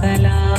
salam.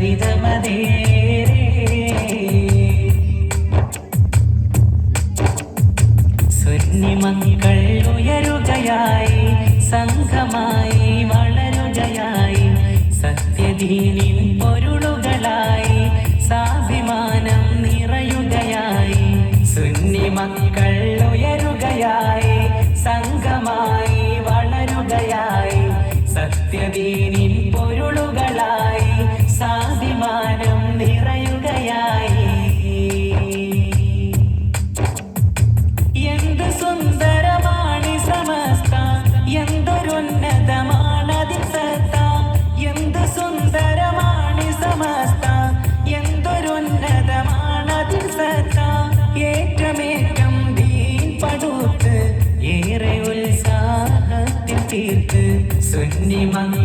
ചരിതമതേറെ மங்க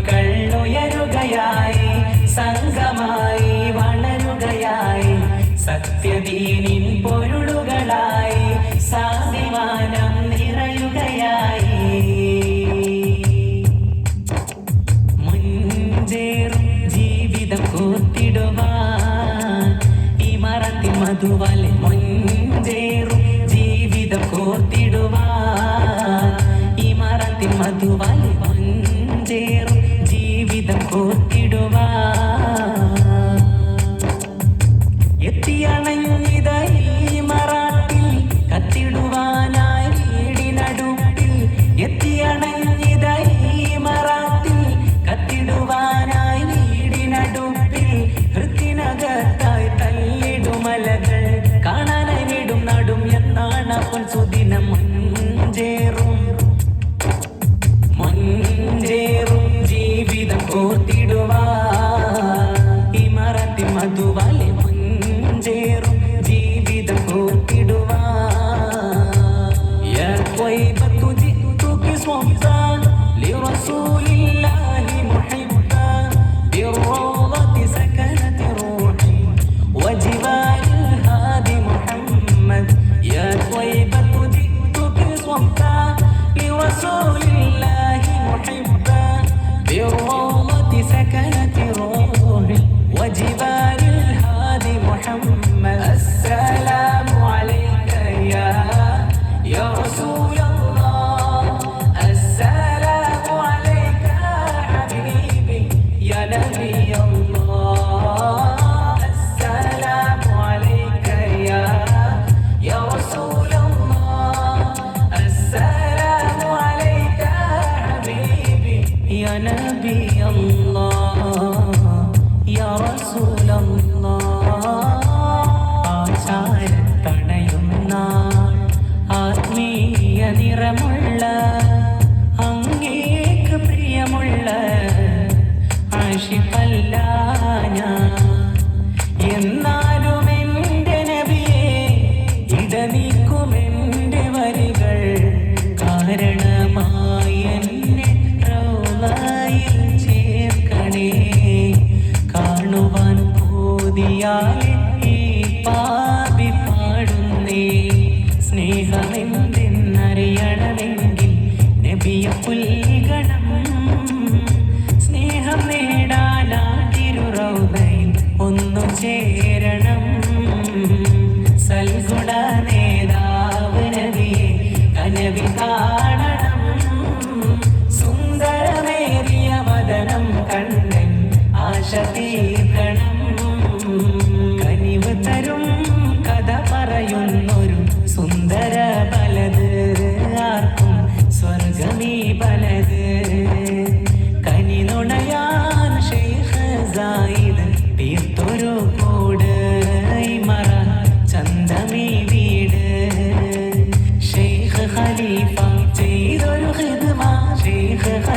Yavika.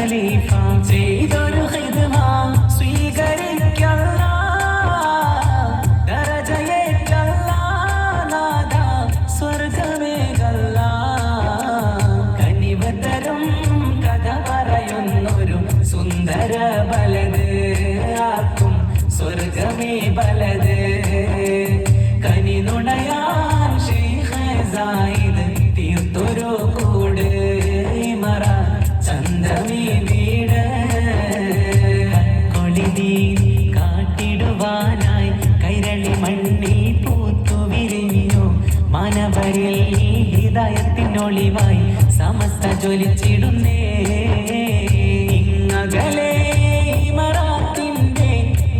Charlie Fonte. ഒളിവായി സമസ്ത ജ്വലിച്ചിടുന്നേ. ഇങ്ങകലേ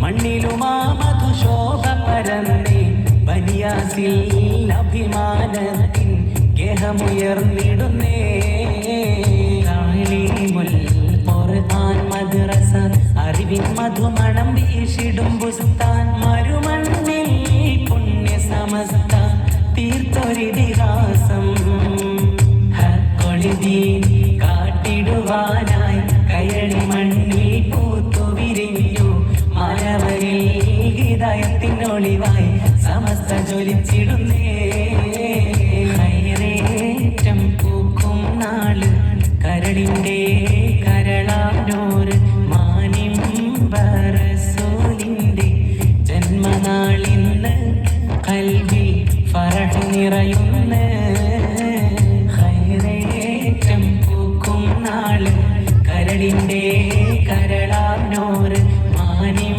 മണ്ണിലുമാ മധുശോഭ പരന്നേ ബനിയാസിൽ അഭിമാനത്തിൻ ഗേഹമുയർന്നിടുന്നേ. മദ്രസ അറിവിൻ മധുമണം വീശിടും പുസ്താൻ. മരുമണ്ണിൽ പുണ്യ സമസ്ത തീർത്തൊരിതേ പൂക്കും നാൾ കരളിന്റെ കരളാനോര് മാനിം കൽവി നിറയുന്ന പൂക്കും നാൾ മാനിം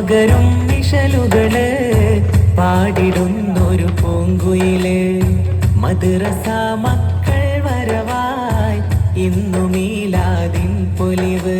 പകരും നിഴലുകൾ പാടിടുന്നൊരു പൂങ്കുയിൽ. മദ്രസ മക്കൾ വരവായി ഇന്നു മീലാതിൻ പൊലിവ്.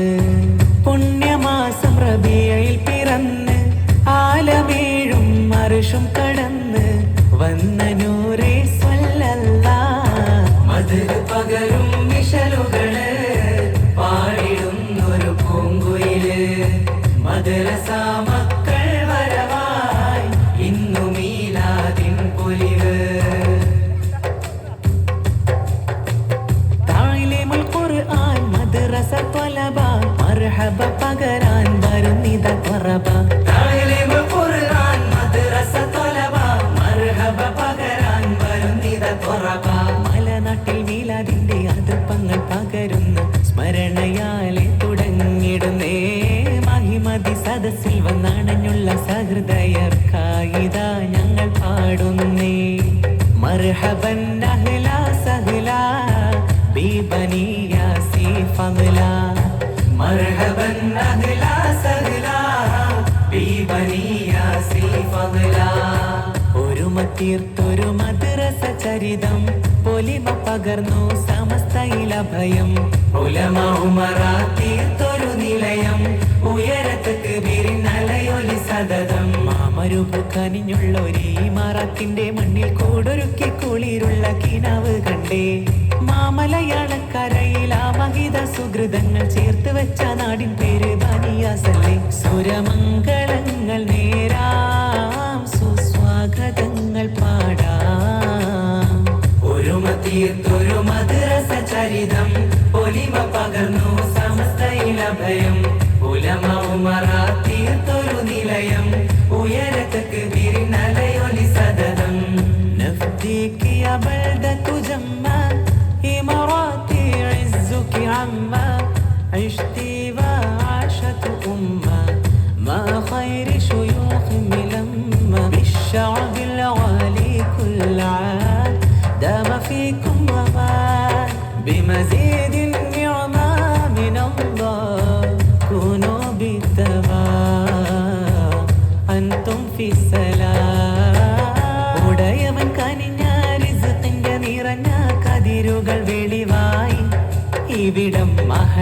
മർഹബ പകരാൻ വരുന്നിത കുറബ. മലനാട്ടിൽ വീലാതിന്റെ അതിർപ്പങ്ങൾ പകരുന്നു. സ്മരണയാലെ തുടങ്ങിടുന്നേ. മഹിമതി സദസ്സിൽ വന്നണഞ്ഞുള്ള സഹൃദയർക്കായിതാ ഞങ്ങൾ പാടുന്നേ. മർഹബൻ ബിബനി യാസി ഫഗ്ല ഒരുമ തീർത്തൊരു മദ്രസ ചരിതം. പൊലിമ പകർന്നു സമസ്തയില ഭയം ഉലമ ഉമറ തീർത്തൊരു നിലയം. ഉയരത്തക്ക് വിരിനലയൊലി സതതം. മാമരുപു കനിഞ്ഞുള്ളൊരീ മറത്തിന്റെ മണ്ണിൽ കൂടൊരുക്കി കുളിരുള്ള കിനാവ് കണ്ടേ. മാമലയാളക്കരയിൽ ആ മഹിത സുഹൃതങ്ങൾ ചേർത്ത് വെച്ച നാടിൻ പേര് ബനിയാസല്ലേ? സുരമംഗളങ്ങൾ നേരാം സുസ്വാഗതങ്ങൾ പാടാം. ഒരുമ തീർത്തൊരു മദ്രസ ചരിതം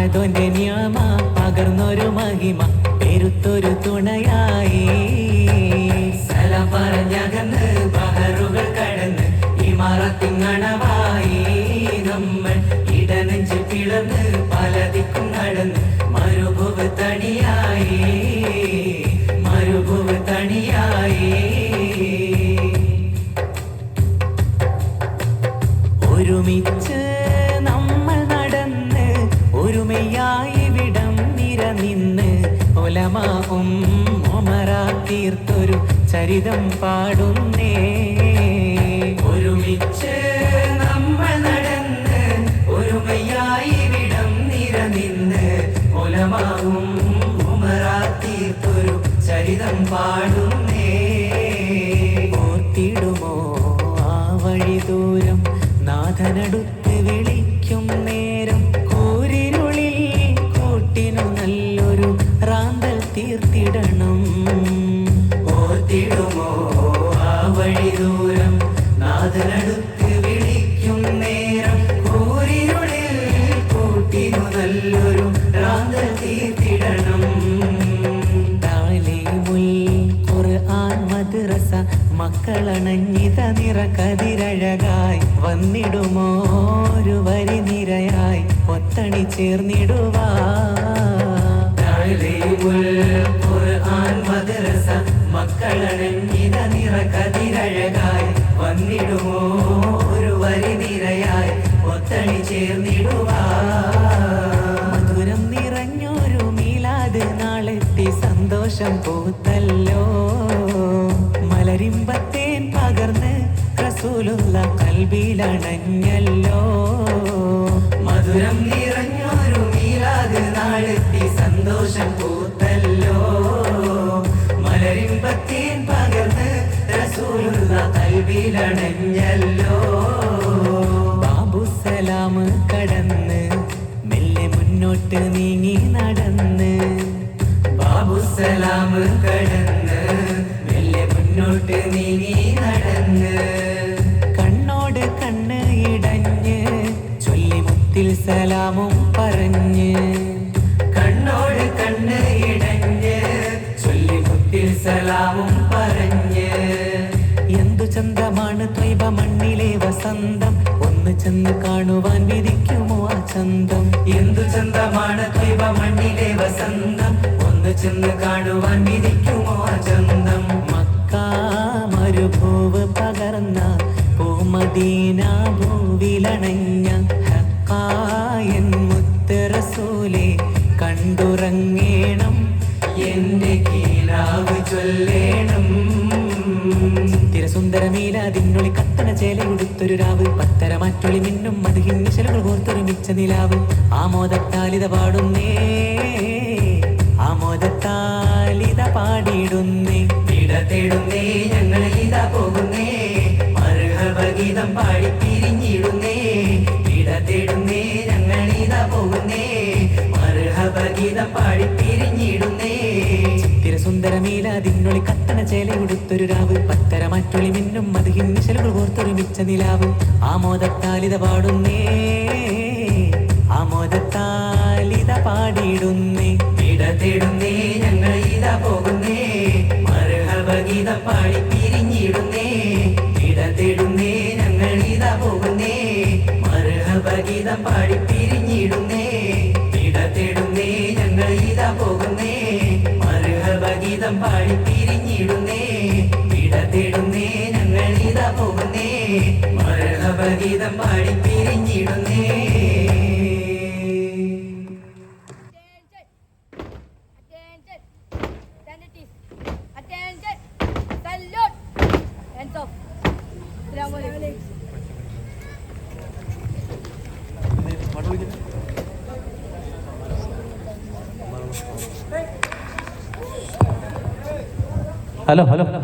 മഹദോന്റെ നിയമ പകർന്നൊരു മഹിമ പെരുത്തൊരു തുണയായി. പറഞ്ഞകന്ന് ബഹറുകൾ കടന്ന് ഇമറത്തിങ്ങണവായി നമ്മൾ ഇടനെഞ്ച് പിളർന്ന് പലതിക്കും നടന്ന് ചരിതം പാടുന്നേ. ഒരുമിച്ച് നമ്മൾ നടന്ന് ഒരുമയായി വിടം നിരനിന്ന് ഒലമാവും ഉമറാത്തീർത്തൊരു ചരിതം പാടുന്നേ. ഓർത്തിടുമോ ആ വഴി ദൂരം നാഥനടുത്ത് മക്കളണഞ്ഞിത നിറ കതിരഴകായി വന്നിടുമോ? ഒരു വരി നിരയായി ഒത്തണി ചേർന്നിടുവാ. മക്കളണഞ്ഞിത നിറ കതിരഴകായി വന്നിടുമോ? ഒരു വരി നിരയായി ഒത്തണി ചേർന്നിടുവാ. മധുരം നിറഞ്ഞൊരു മീലാത് നാളെത്തി സന്തോഷം പൂത്തല്ലോ. റസൂലുള്ള കൽബിലണഞ്ഞല്ലോ മധുരം നിറഞ്ഞൊരു മീലാത് നാളെത്തി സന്തോഷം പൂത്തല്ലോ. മലരിമ്പത്തേൻ പകർന്ന് റസൂലുള്ള കൽവിലണഞ്ഞല്ലോ. ബാബു സലാം കടന്ന് മെല്ലെ മുന്നോട്ട് നീങ്ങി നടന്ന്. ബാബു സലാം കടന്ന് മുത്തിൽ സലാമും പറഞ്ഞ് കണ്ണോട് കണ്ണ് ഇടഞ്ഞ് ചൊല്ലി മുത്തിൽ സലാമും പറഞ്ഞ്. എന്തു ചന്തമാണ് ത്വൈബ മണ്ണിലെ വസന്തം? ഒന്ന് ചെന്ന് കാണുവാൻ വിധിക്കുമോ ആ ചന്തം? എന്തു ചന്തമാണ് ത്വൈബ മണ്ണിലെ വസന്തം? ഒന്ന് ചെന്ന് കാണുവാൻ വിധിക്കുമോ ആ ചന്തം? മക്ക മരുഭൂവ് പകർന്ന പൂമദീന ഭൂവിലണഞ്ഞ ഉടുത്തൊരു രാവ്. പത്തര മാറ്റൊളി മിന്നും മധുഹിൻ നിശലുകൾ കോർത്തൊരുമിച്ച നിലാവ്. ആമോദത്താലിത പാടുന്നേ ആമോദത്താലിത പാടിയിടുന്നേ ഇട തേടുന്നേ ഇതാ പോകുന്നേ. മറുഹവഗീതം പാടി പിരിഞ്ഞിടുന്നേ. വിട തേടുന്നേ ഞങ്ങൾ ഇതാ പോകുന്നേ. മറുഹവഗീതം പാടി ചിത്തിരസുന്ദരമീലാതിന്നൊളി കത്തണ ചേല ഉടുത്തൊരു രാവ്. പത്തര മറ്റൊളി മിന്നും അത് നിശലുകൾ കോർത്തൊരുമിച്ച നിലാവ്. ആമോദത്താലിത പാടുന്നേ ആമോദത്താലിത പാടിയിടുന്നേ. ഇട തേടുന്നേ ഞങ്ങൾ ഇതാ പോകുന്നേ. മറുഹവഗീതം പാടി പിരിഞ്ഞിടുന്നേ. ഇട തേടുന്നേ ഞങ്ങൾ ഇതാ പോകുന്നേ. മരഹവഗീതം പാടി പിരിഞ്ഞിടുന്നേ മറുഹവഗീതം പാടി പിരിഞ്ഞിടുന്നേ വിടത്തിടുന്നേ തേടുന്നേ ഞങ്ങൾ ഇതാ പോകുന്നേ. മറുഹവഗീതം പാടി പിരിഞ്ഞിടുന്നേ. Hello hello.